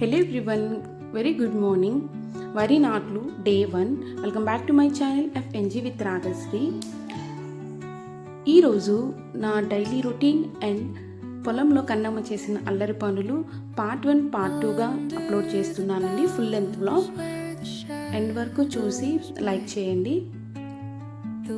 Hello everyone very good morning వరి నాట్లు day one welcome back to my channel FNG with Ragasri ఈరోజు నా daily routine and పొలంలో కన్నమ్మ చేసిన అల్లరి పనులు పార్ట్ వన్ పార్ట్ టూగా అప్లోడ్ చేస్తున్నానండి. ఫుల్ లెంత్ బ్లాగ్ ఎండ్ వరకు చూసి లైక్ చేయండి.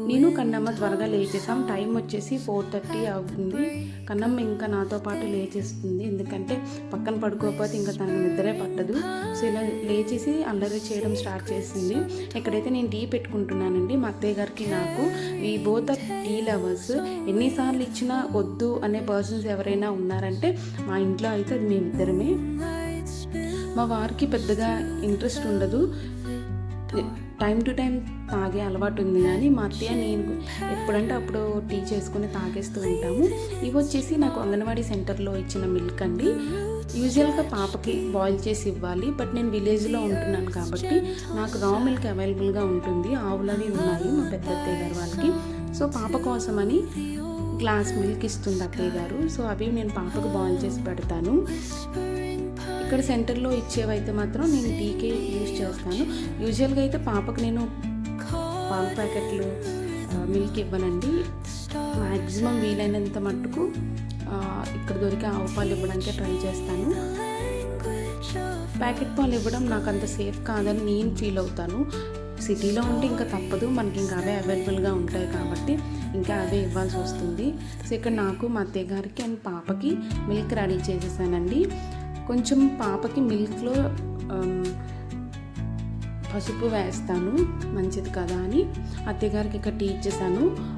నేను కన్నమ్మ త్వరగా లేచేసాం టైం వచ్చేసి ఫోర్ థర్టీ అవుతుంది. కన్నమ్మ ఇంకా నాతో పాటు లేచేస్తుంది. ఎందుకంటే పక్కన పడుకోకపోతే ఇంకా తనకు నిద్రే పట్టదు. సో ఇలా లేచేసి అల్లరి చేయడం స్టార్ట్ చేసింది. ఎక్కడైతే నేను టీ పెట్టుకుంటున్నానండి మా అత్తయ్య గారికి నాకు ఈ బోత్ ఆర్ టీ లవర్స్ ఎన్నిసార్లు ఇచ్చినా వద్దు అనే పర్సన్స్ ఎవరైనా ఉన్నారంటే మా ఇంట్లో అయితే అది మేమిద్దరమే. మా వారికి పెద్దగా ఇంట్రెస్ట్ ఉండదు. టైం టు టైం తాగే అలవాటు ఉంది కానీ మా అత్తయ్య నేను ఎప్పుడంటే అప్పుడు టీ చేసుకుని తాగేస్తూ ఉంటాము. ఇవి వచ్చేసి నాకు అంగన్వాడీ సెంటర్లో ఇచ్చిన మిల్క్ అండి. యూజువల్గా పాపకి బాయిల్ చేసి ఇవ్వాలి. బట్ నేను విలేజ్లో ఉంటున్నాను కాబట్టి నాకు రా మిల్క్ అవైలబుల్గా ఉంటుంది. ఆవులవి ఉన్నాయి మా పెద్ద అత్తయ్య గారు వాళ్ళకి. సో పాప కోసమని గ్లాస్ మిల్క్ ఇస్తుంది అత్తయ్య గారు. సో అవి నేను పాపకు బాయిల్ చేసి పెడతాను. ఇక్కడ సెంటర్లో ఇచ్చేవైతే మాత్రం నేను టీకే యూజ్ చేస్తాను. యూజువల్గా అయితే పాపకు నేను పాల ప్యాకెట్లు మిల్క్ ఇవ్వనండి. మ్యాక్సిమం వీలైనంత మట్టుకు ఇక్కడ దొరికే ఆవు పాలు ఇవ్వడానికే ట్రై చేస్తాను. ప్యాకెట్ పాలు ఇవ్వడం నాకు అంత సేఫ్ కాదని నేను ఫీల్ అవుతాను. సిటీలో ఉంటే ఇంకా తప్పదు మనకి ఇంకా అవే అవైలబుల్గా ఉంటాయి కాబట్టి ఇంకా అవే ఇవ్వాల్సి వస్తుంది. సో ఇక్కడ నాకు మా అత్తయ్య గారికి అండ్ పాపకి మిల్క్ రెడీ చేసేసానండి. కొంచెం పాపకి మిల్క్లో పసుపు వేస్తాను మంచిది కదా అని. అత్తయ్యగారికి ఇక్కడ టీ ఇచ్చేసాను.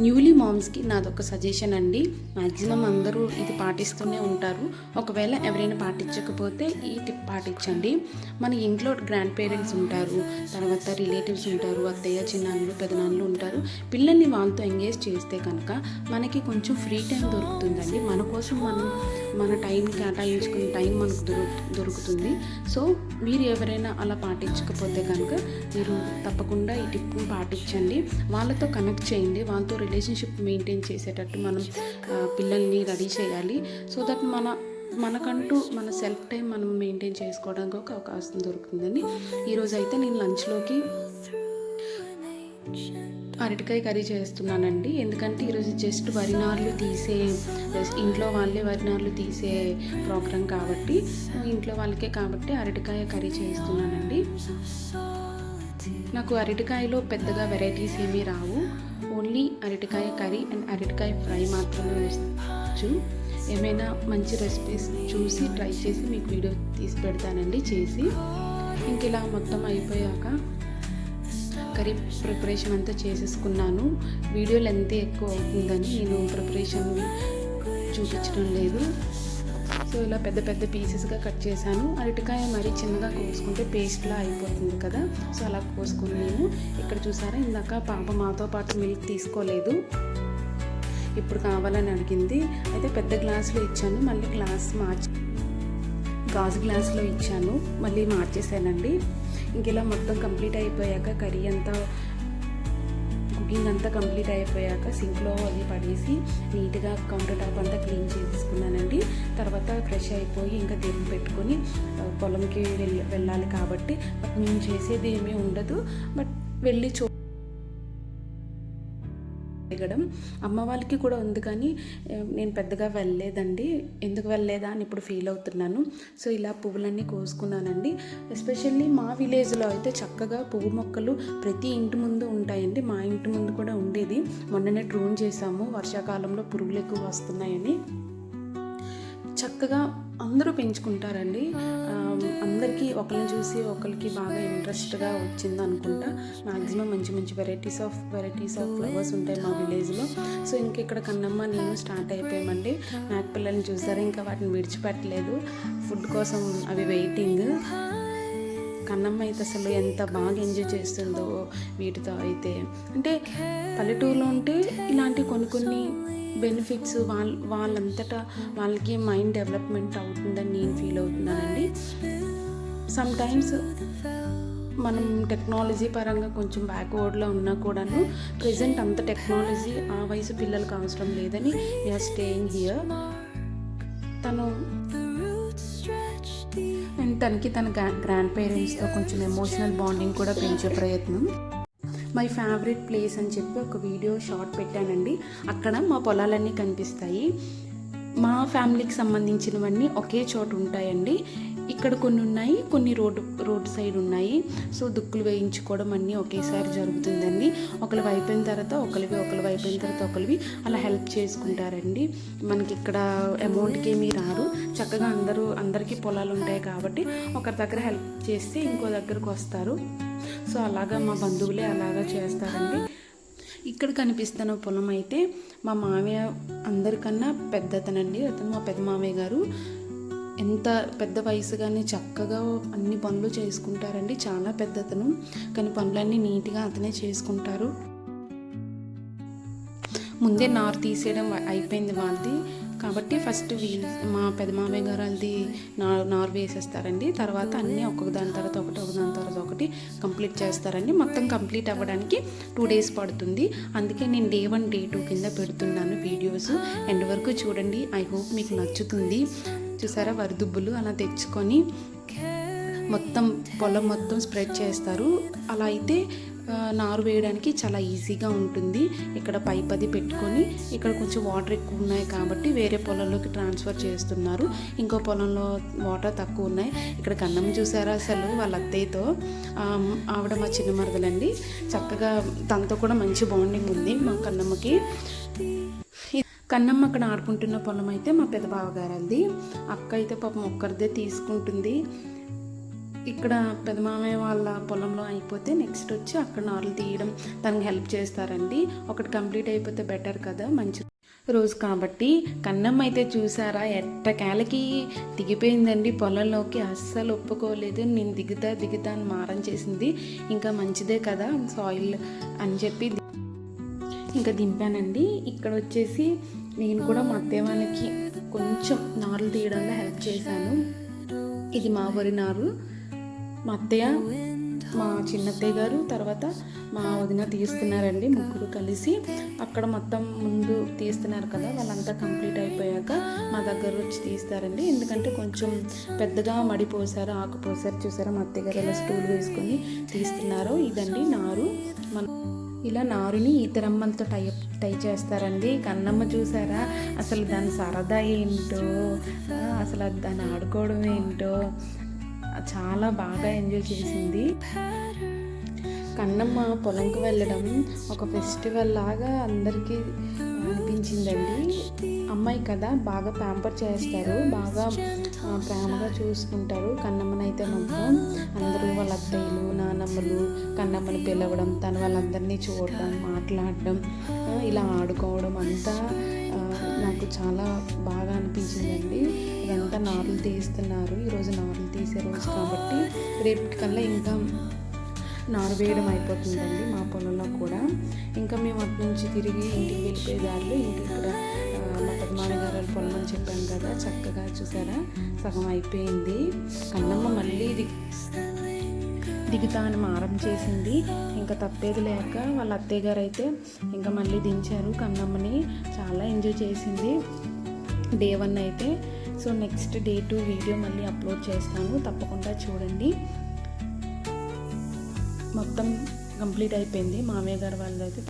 న్యూలీ మామ్స్కి నాదొక సజెషన్ అండి. మ్యాక్సిమం అందరూ ఇది పాటిస్తూనే ఉంటారు. ఒకవేళ ఎవరైనా పాటించకపోతే ఈ టిప్ పాటించండి. మన ఇంట్లో గ్రాండ్ పేరెంట్స్ ఉంటారు. తర్వాత రిలేటివ్స్ ఉంటారు. అత్తయ్య చిన్నాన్నలు పెదనాన్నలు ఉంటారు. పిల్లల్ని వాళ్ళతో ఎంగేజ్ చేస్తే కనుక మనకి కొంచెం ఫ్రీ టైం దొరుకుతుందండి. మన కోసం మనం మన టైం కేటాయించుకునే టైం మనకు దొరుకుతుంది. సో మీరు ఎవరైనా అలా పాటించకపోతే కనుక మీరు తప్పకుండా ఈ టిప్ని పాటించండి. వాళ్ళతో కనెక్ట్ చేయండి. వాళ్ళతో రిలేషన్షిప్ మెయింటైన్ చేసేటట్టు మనం పిల్లల్ని రెడీ చేయాలి. సో దట్ మన మనకంటూ మన సెల్ఫ్ టైం మనం మెయింటైన్ చేసుకోవడానికి ఒక అవకాశం దొరుకుతుందని ఈరోజు అయితే నేను లంచ్లోకి అరటికాయ కర్రీ చేస్తున్నానండి. ఎందుకంటే ఈరోజు జస్ట్ వరినార్లు తీసే ఇంట్లో వాళ్ళే వరినార్లు తీసే ప్రోగ్రాం కాబట్టి ఇంట్లో వాళ్ళకే కాబట్టి అరటికాయ కర్రీ చేస్తున్నానండి. నాకు అరటికాయలో పెద్దగా వెరైటీస్ ఏమీ రావు. ఓన్లీ అరటికాయ కర్రీ అండ్ అరటికాయ ఫ్రై మాత్రమే వచ్చు ఏమైనా మంచి రెసిపీస్ చూసి ట్రై చేసి మీకు వీడియో తీసి పెడతానండి చేసి. ఇంక ఇలా మొత్తం అయిపోయాక కర్రీ ప్రిపరేషన్ అంతా చేసేసుకున్నాను. వీడియో లెంత్ ఎక్కువ అవుతుందని నేను ప్రిపరేషన్ చూపించడం లేదు. సో ఇలా పెద్ద పెద్ద పీసెస్గా కట్ చేశాను. అరటికాయ మరీ చిన్నగా కోసుకుంటే పేస్ట్లా అయిపోతుంది కదా. సో అలా కోసుకుని నేను ఇక్కడ చూసారా? ఇందాక పాప మాతో పాటు మిల్క్ తీసుకోలేదు. ఇప్పుడు కావాలని అడిగింది. అయితే పెద్ద గ్లాసులో ఇచ్చాను. మళ్ళీ గ్లాస్ మార్చి గాజు గ్లాసులో ఇచ్చాను. మళ్ళీ మార్చేసానండి ఇంక ఇలా మొత్తం కంప్లీట్ అయిపోయాక కర్రీ అంతా కుకింగ్ అంతా కంప్లీట్ అయిపోయాక సింక్లో అది పడేసి నీట్గా కౌంటర్ టాప్ అంతా క్లీన్ చేసేసుకున్నానండి. తర్వాత ఫ్రెష్ అయిపోయి ఇంకా దేవుని పెట్టుకొని పొలంకి వెళ్ళి వెళ్ళాలి కాబట్టి బట్ మేము చేసేది ఏమీ ఉండదు. బట్ వెళ్ళి చూ దిగడం అమ్మ వాళ్ళకి కూడా ఉంది కానీ నేను పెద్దగా వెళ్ళలేదండి. ఎందుకు వెళ్ళలేదా అని ఇప్పుడు ఫీల్ అవుతున్నాను. సో ఇలా పువ్వులన్నీ కోసుకున్నానండి. ఎస్పెషల్లీ మా విలేజ్లో అయితే చక్కగా పువ్వు మొక్కలు ప్రతి ఇంటి ముందు ఉంటాయండి. మా ఇంటి ముందు కూడా ఉండేది. మొన్ననే ట్రూన్ చేసాము వర్షాకాలంలో పురుగులు ఎక్కువ వస్తున్నాయని. చక్కగా అందరూ పెంచుకుంటారండి. అందరికీ ఒకరిని చూసి ఒకరికి బాగా ఇంట్రెస్ట్గా వచ్చింది అనుకుంటా. మ్యాక్సిమం మంచి మంచి varieties of varieties of flowers ఉంటాయి మా విలేజ్లో. సో ఇంక ఇక్కడ కన్నమ్మ నేను స్టార్ట్ అయిపోయామండి. నాకు పిల్లల్ని చూసారు? ఇంకా వాటిని విడిచిపెట్టలేదు. ఫుడ్ కోసం అవి వెయిటింగ్. కన్నమ్మ అయితే అసలు ఎంత బాగా ఎంజాయ్ చేస్తుందో వీటితో అయితే. అంటే పల్లెటూరులో ఉంటే ఇలాంటి కొన్ని కొన్ని బెనిఫిట్స్ వాళ్ళ వాళ్ళంతటా వాళ్ళకి మైండ్ డెవలప్మెంట్ అవుతుందని నేను ఫీల్ అవుతున్నానండి. సమ్ టైమ్స్ మనం టెక్నాలజీ పరంగా కొంచెం బ్యాక్వర్డ్లో ఉన్నా కూడాను ప్రజెంట్ అంత టెక్నాలజీ ఆ వయసు పిల్లలకు అవసరం లేదని వీఆర్ స్టేయింగ్ హియర్ తను తనకి తన గ్రాండ్ పేరెంట్స్తో కొంచెం ఎమోషనల్ బాండింగ్ కూడా పెంచే ప్రయత్నం. మై ఫేవరెట్ ప్లేస్ అని చెప్పి ఒక వీడియో షార్ట్ పెట్టానండి. అక్కడ మా పొలాలన్నీ కనిపిస్తాయి. మా ఫ్యామిలీకి సంబంధించినవన్నీ ఒకే చోట ఉంటాయండి. ఇక్కడ కొన్ని ఉన్నాయి కొన్ని రోడ్డు రోడ్డు సైడ్ ఉన్నాయి. సో దుక్కులు వేయించుకోవడం అన్నీ ఒకేసారి జరుగుతుందండి. ఒకరివి అయిపోయిన తర్వాత ఒకరివి ఒకరివి అయిపోయిన తర్వాత ఒకరివి అలా హెల్ప్ చేసుకుంటారండి. మనకి ఇక్కడ అమౌంట్కి ఏమీ రారు చక్కగా అందరూ అందరికీ పొలాలు ఉంటాయి కాబట్టి ఒకరి దగ్గర హెల్ప్ చేస్తే ఇంకో దగ్గరకు వస్తారు. సో అలాగా మా బంధువులే అలాగా చేస్తారండి. ఇక్కడ కనిపిస్తున్న పొలం అయితే మా మామయ్య అందరికన్నా పెద్దతనండి. అతను మా పెద్ద మామయ్య గారు. ఎంత పెద్ద వయసుగానే చక్కగా అన్ని పనులు చేసుకుంటారండి. చాలా పెద్దతను. కానీ పనులన్నీ నీట్గా అతనే చేసుకుంటారు. ముందే నారు తీసేయడం అయిపోయింది వాళ్ళది. కాబట్టి ఫస్ట్ వీల్ మా పెద్ద మామయ్య గారు అది నా నారు వేసేస్తారండి. తర్వాత అన్నీ ఒక్కొక్క దాని తర్వాత ఒకటి ఒక దాని తర్వాత ఒకటి కంప్లీట్ చేస్తారండి. మొత్తం కంప్లీట్ అవ్వడానికి టూ డేస్ పడుతుంది. అందుకే నేను డే వన్ డే టూ కింద పెడుతున్నాను వీడియోస్. ఎండ్ వరకు చూడండి. ఐ హోప్ మీకు నచ్చుతుంది. చూసారా? వరిదుబ్బులు అలా తెచ్చుకొని మొత్తం పొలం మొత్తం స్ప్రెడ్ చేస్తారు. అలా అయితే నారు వేయడానికి చాలా ఈజీగా ఉంటుంది. ఇక్కడ పైప్ అది పెట్టుకొని ఇక్కడ కొంచెం వాటర్ ఎక్కువ ఉన్నాయి కాబట్టి వేరే పొలంలోకి ట్రాన్స్ఫర్ చేస్తున్నారు. ఇంకో పొలంలో వాటర్ తక్కువ ఉన్నాయి. ఇక్కడ కన్నం చూసారా అసలు వాళ్ళ అత్తయ్యతో? ఆవిడ మా చిన్న మరదలండి. చక్కగా తనతో కూడా మంచి బాండింగ్ ఉంది మా కన్నమ్మకి. కన్నమ్మ అక్కడ ఆడుకుంటున్న పొలం అయితే మా పెద్ద బావగారది. అక్క అయితే పాపం ఒక్కరిదే తీసుకుంటుంది. ఇక్కడ పెద్ద మామయ్య వాళ్ళ పొలంలో అయిపోతే నెక్స్ట్ వచ్చి అక్కడ నారులు తీయడం తనకి హెల్ప్ చేస్తారండి. ఒకటి కంప్లీట్ అయిపోతే బెటర్ కదా మంచి రోజు కాబట్టి. కన్నమ్మ అయితే చూసారా ఎట్టకేలకి దిగిపోయిందండి పొలంలోకి. అస్సలు ఒప్పుకోలేదు నేను దిగుతా దిగుతా అని మారం చేసింది. ఇంకా మంచిదే కదా సాయిల్ అని చెప్పి ఇంకా దింపానండి. ఇక్కడ వచ్చేసి నేను కూడా మా అత్తయ్య వాళ్ళకి కొంచెం నారులు తీయడంలో హెల్ప్ చేశాను. ఇది మా వరి నారు. మా అత్తయ్య మా చిన్నత్తయ్య గారు తర్వాత మా వదిన తీస్తున్నారండి ముగ్గురు కలిసి. అక్కడ మొత్తం ముందు తీస్తున్నారు కదా వాళ్ళంతా కంప్లీట్ అయిపోయాక మా దగ్గర వచ్చి తీస్తారండి. ఎందుకంటే కొంచెం పెద్దగా మడిపోసారు ఆకు పోసారు చూసారా మా అత్తయ్య గారు? ఇలా స్టూల్ వేసుకొని తీస్తున్నారు. ఇదండి నారు. మన ఇలా నారుని ఈతరమ్మలతో టై టై చేస్తారండి. కన్నమ్మ చూసారా? అసలు దాని సరదా ఏంటో? అసలు దాన్ని ఆడుకోవడం ఏంటో? చాలా బాగా ఎంజాయ్ చేసింది. కన్నమ్మ పొలంకి వెళ్ళడం ఒక ఫెస్టివల్ లాగా అందరికీ అనిపించిందండి. అమ్మాయి కదా బాగా ప్యాంపర్ చేస్తారు బాగా ప్రేమగా చూసుకుంటారు. కన్నమ్మనైతే మాత్రం అందరూ వాళ్ళ అత్తయ్యలు నానమ్మలు కన్నమ్మని పిలవడం తను వాళ్ళందరినీ చూడడం మాట్లాడడం ఇలా ఆడుకోవడం అంతా నాకు చాలా బాగా అనిపించిందండి. ఇదంతా నారులు తీస్తున్నారు ఈరోజు నారులు తీసే రోజు కాబట్టి రేపటికల్లా ఇంకా నారు వేయడం అయిపోతుందండి మా పొలంలో కూడా. ఇంకా మేము అటు నుంచి తిరిగి ఇంటికి వెళ్ళిపోయే దారిలో ఇంక ఇక్కడ మా పెద్దమామ గారు పొలం అని చెప్పాను కదా చక్కగా చూసారా? సగం అయిపోయింది. కన్నమ్మ మళ్ళీ దిగ్ దిగుతా అని మారం చేసింది. ఇంకా తప్పేది లేక వాళ్ళ అత్తయ్య గారు అయితే ఇంకా మళ్ళీ దించారు కన్నమ్మని. చాలా ఎంజాయ్ చేసింది. డే వన్ అయితే. So next day two video మళ్ళీ అప్లోడ్ చేస్తాను. తప్పకుండా చూడండి. మొత్తం కంప్లీట్ అయిపోయింది. మామయ్య గారు వాళ్ళదైతే